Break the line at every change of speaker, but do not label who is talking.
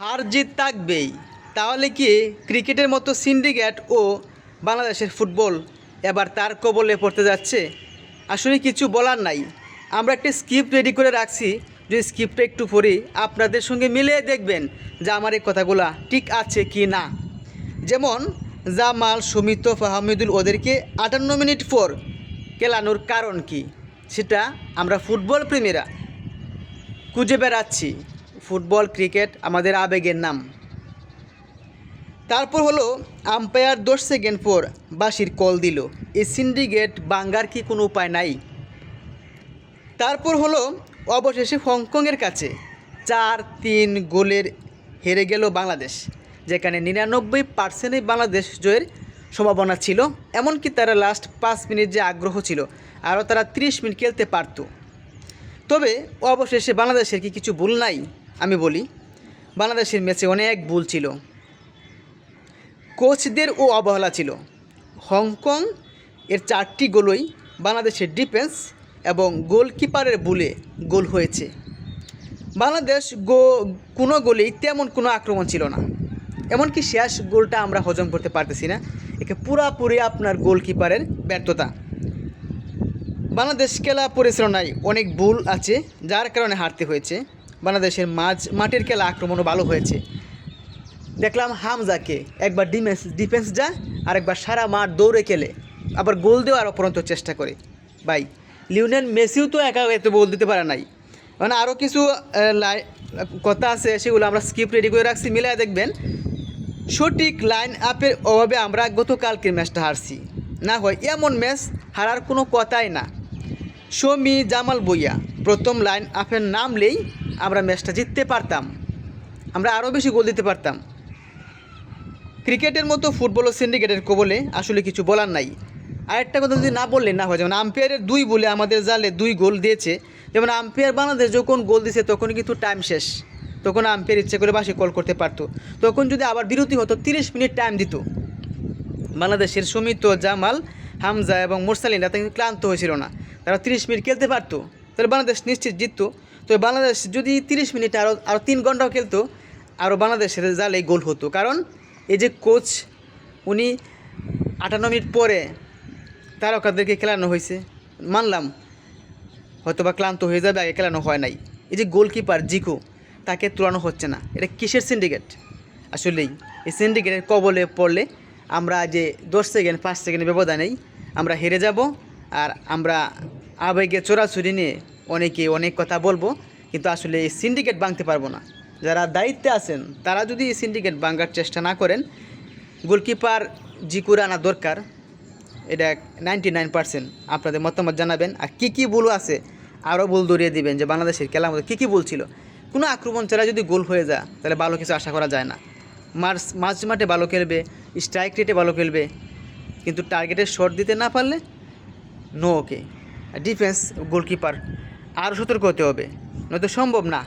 হার জিত থাকবেই। তাহলে কি ক্রিকেটের মতো সিন্ডিকেট ও বাংলাদেশের ফুটবল এবার তার কবলে পড়তে যাচ্ছে? আসলে কিছু বলার নাই। আমরা একটা স্ক্রিপ্ট রেডি করে রাখছি। যে স্ক্রিপ্টটা একটু পড়ি আপনাদের সঙ্গে মিলিয়ে দেখবেন যে আমার এই কথাগুলা ঠিক আছে কি না। যেমন, জামাল, সুমিত, ফাহমিদুল ওদেরকে আটান্ন মিনিট পর খেলানোর কারণ কি? সেটা আমরা ফুটবল প্রেমীরা খুঁজে বেড়াচ্ছি। ফুটবল, ক্রিকেট আমাদের আবেগের নাম। তারপর হলো আম্পায়ার দশ সেকেন্ড পর বাসির কল দিল। এই সিন্ডিকেট বাঙ্গার কি কোনো উপায় নাই? তারপর হলো, অবশেষে হংকংয়ের কাছে চার তিন গোলের হেরে গেল বাংলাদেশ, যেখানে নিরানব্বই পার্সেন্টই বাংলাদেশ জয়ের সম্ভাবনা ছিল। এমনকি তারা লাস্ট পাঁচ মিনিট যে আগ্রহ ছিল, আরও তারা ত্রিশ মিনিট খেলতে পারতো। তবে অবশেষে বাংলাদেশের কি কিছু ভুল নাই? আমি বলি, বাংলাদেশের ম্যাচে অনেক ভুল ছিল। কোচদের ও অবহেলা ছিল। হংকং এর চারটি গোলই বাংলাদেশের ডিফেন্স এবং গোলকিপারের বুলে গোল হয়েছে। বাংলাদেশ গো, কোনো গোলেই তেমন কোনো আক্রমণ ছিল না। এমনকি শেষ গোলটা আমরা হজম করতে পারতেছি না। একে পুরাপুরি আপনার গোলকিপারের ব্যর্থতা। বাংলাদেশ খেলা পরিচালনায় অনেক ভুল আছে, যার কারণে হারতে হয়েছে। বাংলাদেশের মাঝ মাঠের খেলা আক্রমণও ভালো হয়েছে। দেখলাম হামজাকে একবার ডিফেন্স ডিফেন্স যা আর একবার সারা মাঠ দৌড়ে খেলে। আবার গোল দেওয়ার অপরন্ত চেষ্টা করে। ভাই, লিওনেল মেসিও তো একা এত গোল দিতে পারে নাই। মানে আরও কিছু কথা আছে, সেগুলো আমরা স্কিপ রেডি করে রাখছি মিলাই দেখবেন। সঠিক লাইন আপের অভাবে আমরা গতকালকের ম্যাচটা হারছি। না হয় এমন ম্যাচ হারার কোনো কথাই না। শমি জামাল বইয়া প্রথম লাইন আপের নামলেই আমরা ম্যাচটা জিততে পারতাম। আমরা আরও বেশি গোল দিতে পারতাম। ক্রিকেটের মতো ফুটবল ও সিন্ডিকেটের কবলে আসলে কিছু বলার নাই। আরেকটা কথা যদি না বললে না হয়, যেমন আম্পায়ারের দুই বলে আমাদের জালে দুই গোল দিয়েছে। যেমন আম্পায়ার বাংলাদেশ যখন গোল দিয়েছে তখন কিন্তু টাইম শেষ। তখন আম্পায়ার ইচ্ছে করে বাসে কল করতে পারতো। তখন যদি আবার বিরতি হতো, তিরিশ মিনিট টাইম দিত। বাংলাদেশের সুমিত, জামাল, হামজা এবং মোরসালিনরা কিন্তু ক্লান্ত হয়েছিল না। তারা তিরিশ মিনিট খেলতে পারতো। তাহলে বাংলাদেশ নিশ্চিত জিততো। তো বাংলাদেশ যদি তিরিশ মিনিট আরও আরও তিন ঘন্টাও খেলতো আরও বাংলাদেশের জালে গোল হতো। কারণ এই যে কোচ উনি আটান্ন মিনিট পরে তারকাদেরকে খেলানো হয়েছে। মানলাম হয়তো বা ক্লান্ত হয়ে যাবে, আগে খেলানো হয় নাই। এই যে গোলকিপার জিকো, তাকে তুলানো হচ্ছে না। এটা কিসের সিন্ডিকেট আসলেই, এই সিন্ডিকেটের কবলে পড়লে আমরা যে দশ সেকেন্ড, পাঁচ সেকেন্ডের ব্যবধানেই আমরা হেরে যাব, আর আমরা আবেগে চোরাচুরি নিয়ে অনেকে অনেক কথা বলব, কিন্তু আসলে এই সিন্ডিকেট ভাঙতে পারব না। যারা দায়িত্বে আছেন, তারা যদি এই সিন্ডিকেট ভাঙার চেষ্টা না করেন, গোলকিপার জিকুর আনা দরকার। এটা নাইনটি নাইন পার্সেন্ট আপনাদের মতামত জানাবেন। আর কী কী ভুল আছে, আরও ভুল ধরিয়ে দিবেন যে বাংলাদেশের খেলার মধ্যে কী কী ভুল ছিল। কোনো আক্রমণ ছাড়া যদি গোল হয়ে যায়, তাহলে ভালো কিছু আশা করা যায় না। মার্চ মাঝ মাঠে ভালো খেলবে স্ট্রাইক রেটে ভালো খেলবে, কিন্তু টার্গেটে শট দিতে না পারলে নো ওকে ডিফেন্স গোলকিপার আরও সতর্ক হতে হবে নয়তো সম্ভব না।